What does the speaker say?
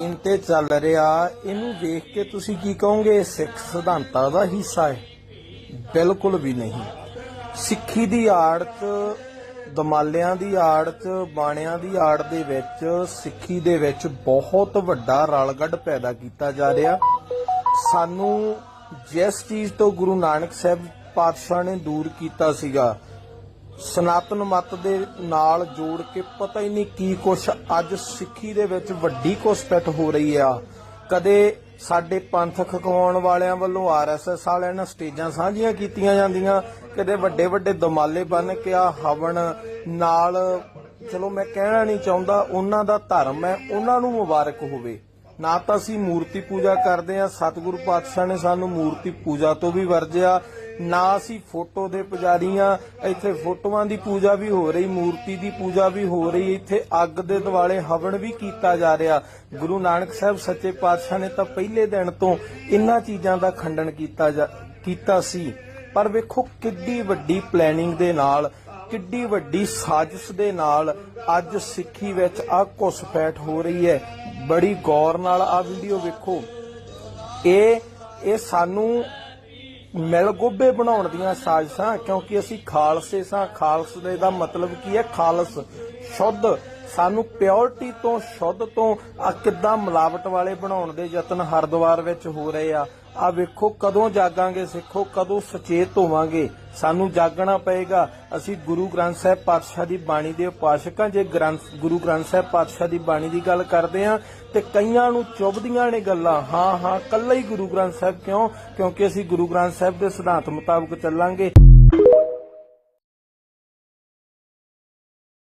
ਇਨ ਤੇ ਚੱਲ ਰਿਹਾ, ਇਹਨੂੰ ਵੇਖ ਕੇ ਤੁਸੀਂ ਕੀ ਕਹੋਗੇ? ਸਿੱਖ ਸਿਧਾਂਤਾਂ ਦਾ ਹਿੱਸਾ ਹੈ। ਬਿਲਕੁਲ ਵੀ ਨਹੀਂ। ਸਿੱਖੀ ਦੀ ਆੜ 'ਚ ਦਮਾਲਿਆਂ ਦੀ ਆੜ ਬਾਣਿਆਂ ਦੀ ਆੜ ਦੇ ਵਿੱਚ, ਸਿੱਖੀ ਦੇ ਵਿੱਚ ਬਹੁਤ ਵੱਡਾ ਰਲਗੱਡ ਪੈਦਾ ਕੀਤਾ ਜਾ ਰਿਹਾ। ਸਾਨੂੰ ਜਿਸ ਚੀਜ਼ ਤੋਂ ਗੁਰੂ ਨਾਨਕ ਸਾਹਿਬ ਪਾਤਸ਼ਾਹ ਨੇ ਦੂਰ ਕੀਤਾ ਸੀਗਾ ਸਨਾਤਨ ਮਤ ਦੇ ਨਾਲ ਜੋੜ ਕੇ ਪਤਾ ਹੀ ਨਹੀਂ ਕੀ ਕੁਛ ਅੱਜ ਸਿੱਖੀ ਦੇ ਵਿੱਚ ਵੱਡੀ ਘੁਸਪੈਠ ਹੋ ਰਹੀ ਆ। ਕਦੇ ਸਾਡੇ ਪੰਥ ਖਕਵਾਉਣ ਵਾਲਿਆਂ ਵੱਲੋਂ ਆਰਐਸਐਸ ਵਾਲਿਆਂ ਨਾਲ ਸਟੇਜਾਂ ਸਾਂਝੀਆਂ ਕੀਤੀਆਂ ਜਾਂਦੀਆਂ, ਕਦੇ ਵੱਡੇ ਵੱਡੇ ਦਮਾਲੇ ਬਣ ਕੇ ਆ ਹਵਨ ਨਾਲ, ਚਲੋ ਮੈਂ ਕਹਿਣਾ ਨਹੀਂ ਚਾਹੁੰਦਾ, ਉਹਨਾਂ ਦਾ ਧਰਮ ਹੈ, ਉਹਨਾਂ ਨੂੰ ਮੁਬਾਰਕ ਹੋਵੇ। ਨਾ ਤਾਂ ਅਸੀਂ ਮੂਰਤੀ ਪੂਜਾ ਕਰਦੇ ਆ ਸਤਿਗੁਰੂ ਪਾਤਸ਼ਾਹ ਨੇ ਸਾਨੂੰ ਮੂਰਤੀ ਪੂਜਾ ਤੋਂ ਵੀ ਵਰਜਿਆ ਨਾ ਅਸੀਂ ਫੋਟੋ ਦੇ ਪੁਜਾਰੀ ਆ ਇੱਥੇ ਫੋਟੋਆਂ ਦੀ ਪੂਜਾ ਵੀ ਹੋ ਰਹੀ, ਮੂਰਤੀ ਦੀ ਪੂਜਾ ਵੀ ਹੋ ਰਹੀ, ਇੱਥੇ ਅੱਗ ਦੇ ਦਿਵਾਲੇ ਹਵਨ ਵੀ ਕੀਤਾ ਜਾ ਰਿਹਾ। ਗੁਰੂ ਨਾਨਕ ਸਾਹਿਬ ਸੱਚੇ ਪਾਤਸ਼ਾਹ ਨੇ ਤਾਂ ਪਹਿਲੇ ਦਿਨ ਤੋਂ ਇਹਨਾਂ ਚੀਜ਼ਾਂ ਦਾ ਖੰਡਨ ਕੀਤਾ ਕੀਤਾ ਸੀ। ਪਰ ਵੇਖੋ ਕਿੱਡੀ ਵੱਡੀ ਪਲੈਨਿੰਗ ਦੇ ਨਾਲ, ਕਿੱਡੀ ਵੱਡੀ ਸਾਜ਼ਿਸ਼ ਦੇ ਨਾਲ ਅੱਜ ਸਿੱਖੀ ਵਿੱਚ ਆ ਘੁਸਪੈਠ ਹੋ ਰਹੀ ਹੈ। ਬੜੀ ਗੌਰ ਨਾਲ ਆ ਵੀਡੀਓ ਵੇਖੋ। ਇਹ ਇਹ ਸਾਨੂੰ ਮਿਲਗੋਬੇ ਬਣਾਉਣ ਦੀਆਂ ਸਾਜ਼ਿਸ਼ਾਂ, ਕਿਉਂਕਿ ਅਸੀਂ ਖਾਲਸੇ ਸਾਂ। ਖਾਲਸੇ ਦਾ ਮਤਲਬ ਕੀ ਹੈ? ਖਾਲਸ। ਸ਼ੁੱਧ। ਸਾਨੂੰ ਪਿਓਰਟੀ ਤੋਂ, ਸ਼ੁੱਧ ਤੋਂ ਆ ਕਿੱਦਾਂ ਮਿਲਾਵਟ ਵਾਲੇ ਬਣਾਉਣ ਦੇ ਯਤਨ ਹਰਦੁਆਰ ਵਿੱਚ ਹੋ ਰਹੇ ਆ। ਆ ਵੇਖੋ ਕਦੋਂ ਜਾਗਾਂਗੇ, ਸਿੱਖੋ ਕਦੋਂ ਸੁਚੇਤ ਹੋਵਾਂਗੇ। ਸਾਨੂੰ ਜਾਗਣਾ ਪਏਗਾ। ਅਸੀਂ ਗੁਰੂ ਗ੍ਰੰਥ ਸਾਹਿਬ ਪਾਤਸ਼ਾਹ ਦੀ ਬਾਣੀ ਦੇ ਉਪਾਸ਼ਕ ਹਾਂ। ਜੇ ਗ੍ਰੰਥ, ਗੁਰੂ ਗ੍ਰੰਥ ਸਾਹਿਬ ਪਾਤਸ਼ਾਹ ਦੀ ਬਾਣੀ ਦੀ ਗੱਲ ਕਰਦੇ ਹਾਂ, ਤੇ ਕਈਆਂ ਨੂੰ ਚੁੱਭਦੀਆਂ ਨੇ ਗੱਲਾਂ, ਹਾਂ ਹਾਂ, ਕੱਲਾ ਹੀ ਗੁਰੂ ਗ੍ਰੰਥ ਸਾਹਿਬ ਕਿਉਂ? ਕਿਉਂਕਿ ਅਸੀਂ ਗੁਰੂ ਗ੍ਰੰਥ ਸਾਹਿਬ ਦੇ ਸਿਧਾਂਤ ਮੁਤਾਬਕ ਚੱਲਾਂਗੇ।